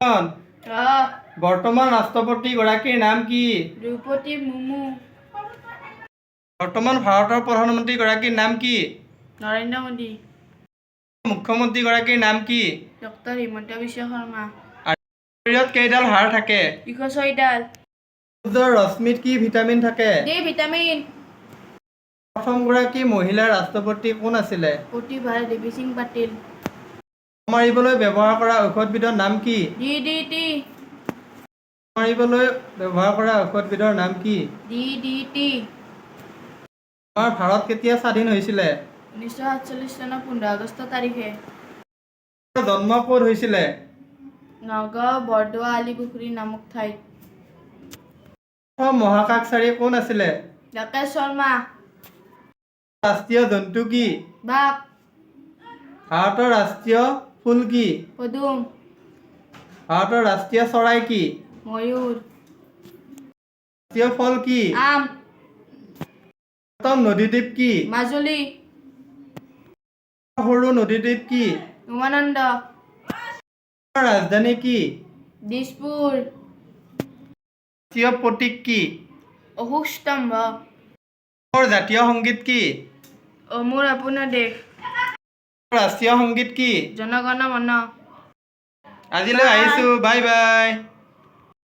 আহ, বৰ্তমান ৰাষ্ট্ৰপতিগৰাকীৰ নাম কি? দ্ৰৌপদী মুৰ্মু। বৰ্তমান ভাৰতৰ প্ৰধানমন্ত্ৰীগৰাকীৰ নাম কি? নৰেন্দ্ৰ মোদী। মুখ্যমন্ত্ৰীগৰাকীৰ নাম কি? ডক্টৰ হিমন্ত বিশ্ব শৰ্মা। শৰীৰত কেইডাল হাড় থাকে? দুশ ছয়ডাল। সূৰ্যৰ ৰশ্মিত কি ভিটামিন থাকে? D vitamin. প্ৰথমগৰাকী মহিলা ৰাষ্ট্ৰপতি কোন আছিলে? প্ৰতিভা দেৱী সিং পাটিল। মাৰিবলৈ ব্যৱহাৰ কৰা ঔষধবিধৰ নাম কি? ডি ডি টি মাৰিবলৈ ব্যৱহাৰ কৰা ঔষধবিধৰ নাম কি? ডি ডি টি আমাৰ ভাৰত কেতিয়া স্বাধীন হৈছিলে? ঊনৈছশ সাতচল্লিছ চনৰ পোন্ধৰ আগষ্ট তাৰিখে। জন্ম ক'ত হৈছিলে? নগাঁও বৰদোৱা আলিপুখুৰী নামক ঠাইত। প্ৰথম মহাকাশচাৰী কোন আছিলে? ৰাকেশ শৰ্মা। ৰাষ্ট্ৰীয় জন্তু কি? বাঘ। ভাৰতৰ ৰাষ্ট্ৰীয় ফুল কি? পদুম। ভাৰতৰ ৰাষ্ট্ৰীয় চৰাই কি? ময়ূৰ। ৰাষ্ট্ৰীয় ফল কি? আম। প্ৰথম নদীদ্বীপ কি? মাজুলী। সৰু নদীদ্বীপ কি? উমানন্দ। ৰাজধানী কি? দিছপুৰ। ৰাষ্ট্ৰীয় প্ৰতীক কি? অশোক স্তম্ভ। জাতীয় সংগীত কি? অ মোৰ আপোনাৰ দেশ। ৰাষ্ট্ৰীয় সংগীত কি? জনগণ মন। আজিলৈ আহিছো বাই বাই।